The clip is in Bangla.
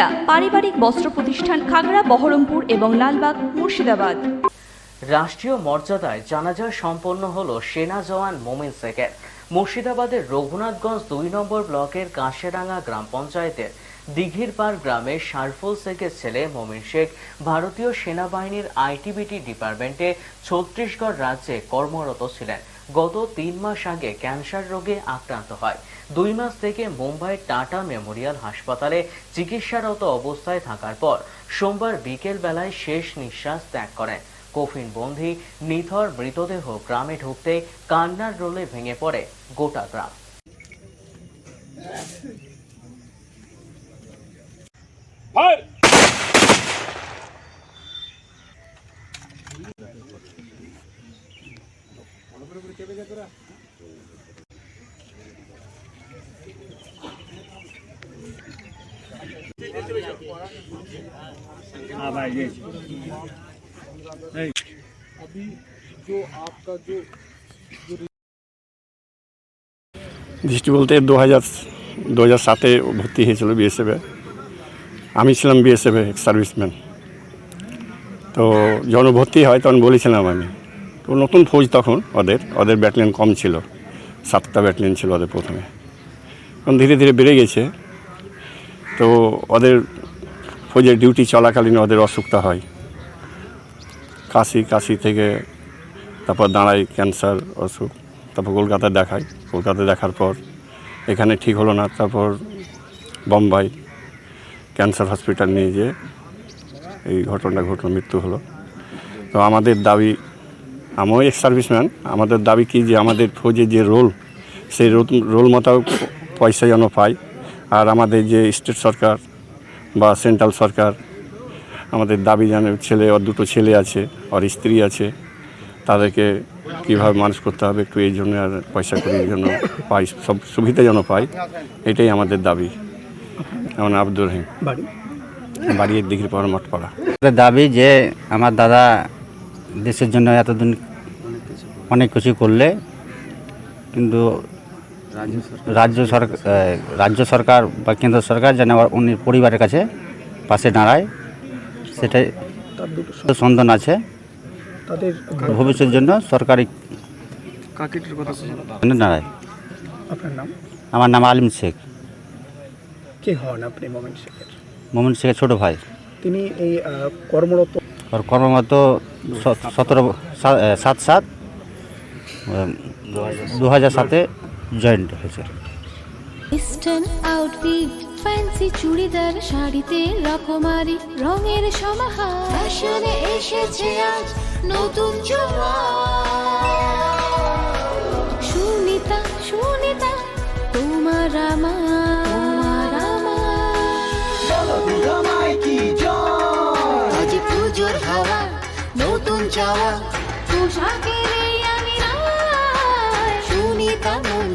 সুনিতা পারিবারিক বস্ত্র প্রতিষ্ঠান খাগড়া, বহরমপুর এবং লালবাগ, মুর্শিদাবাদ। রাষ্ট্রীয় মর্যাদায় জানাজা সম্পন্ন হলো সেনা জওয়ান মোমিন শেখের মুর্শিদাবাদের রঘুনাথগঞ্জ দুই নম্বর ব্লকের কাশেরাঙ্গা গ্রাম পঞ্চায়েতের দিঘির পাড় গ্রামের শারফুল শেখের ছেলে মোমিন শেখ ভারতীয় সেনাবাহিনীর আইটিবিটি ডিপার্টমেন্টে ছত্তিশগড় রাজ্যে কর্মরত ছিলেন। গত তিন মাস আগে ক্যান্সার রোগে আক্রান্ত হয়। দুই মাস থেকে মুম্বাইয়ের টাটা মেমোরিয়াল হাসপাতালে চিকিৎসারত অবস্থায় থাকার পর সোমবার বিকেল বেলায় শেষ নিঃশ্বাস ত্যাগ করেন। কফিন বন্দি নিথর মৃতদেহ গ্রামে ঢুকতে কান্নার রোলে ভেঙে পড়ে গোটা গ্রাম। দৃষ্টি বলতে দু হাজার দু হাজার সাতে ভর্তি হয়েছিল বিএসএফে আমি ছিলাম বিএসএফে সার্ভিসম্যান তো যখন ভর্তি হয় তখন বলেছিলাম আমি। তো নতুন ফৌজ তখন ওদের ওদের ব্যাটালিয়ন কম ছিল, সাতটা ব্যাটালিয়ন ছিল ওদের প্রথমে। এখন ধীরে ধীরে বেড়ে গেছে। তো ওদের ফৌজের ডিউটি চলাকালীন ওদের অসুখটা হয়। কাশি কাশি থেকে তারপর দাঁড়ায় ক্যান্সার অসুখ, তারপর কলকাতায় দেখায়। কলকাতায় দেখার পর এখানে ঠিক হলো না, তারপর বোম্বাই ক্যান্সার হসপিটাল নিয়ে যেয়ে এই ঘটনা ঘটলো, মৃত্যু হলো। তো আমাদের দাবি আমিও এক্স সার্ভিসম্যান আমাদের দাবি কি যে আমাদের ফৌজে যে রোল সেই রোল- রোল মোতাবেক পয়সা যেন পাই আর আমাদের যে স্টেট সরকার বা সেন্ট্রাল সরকার আমাদের দাবি যেন ছেলে ওর দুটো ছেলে আছে ওর স্ত্রী আছে তাদেরকে কীভাবে মানুষ করতে হবে একটু এই জন্য আর পয়সা করি যেন পাই সব সুবিধা যেন পাই এটাই আমাদের দাবি। এমন আব্দুর রহিম। বাড়ির বাড়ি দিঘির পর মঠপাড়া। দাবি যে আমার দাদা দেশের জন্য এতদিন অনেক কিছু করলে কিন্তু রাজ্য সরকার। রাজ্য সরকার বা কেন্দ্র সরকার যেন আবার উনি পরিবারের কাছে পাশে দাঁড়ায় সেটাই তার সন্ধান আছে। তাদের ভবিষ্যতের জন্য সরকারি দাঁড়ায়। আপনার নাম? আমার নাম আলিম শেখ। কে হন আপনি মোমেন শেখের? মোমিন শেখের ছোটো ভাই। তিনি এই কর্মরত কর্মরত সতেরো সাত সাত দু হাজার সাতে জয়েন্ট হয়েছে। ওয়েস্টার্ন আউটফিট ফ্যান্সি চুড়িদার, শাড়িতে রকমারি, রঙের সমাহার। ফ্যাশনে এসেছে আজ নতুন সুনিতা সুনিতা, তোমার আমার পুজোর হাওয়া, নতুন চাওয়া, পোশাকের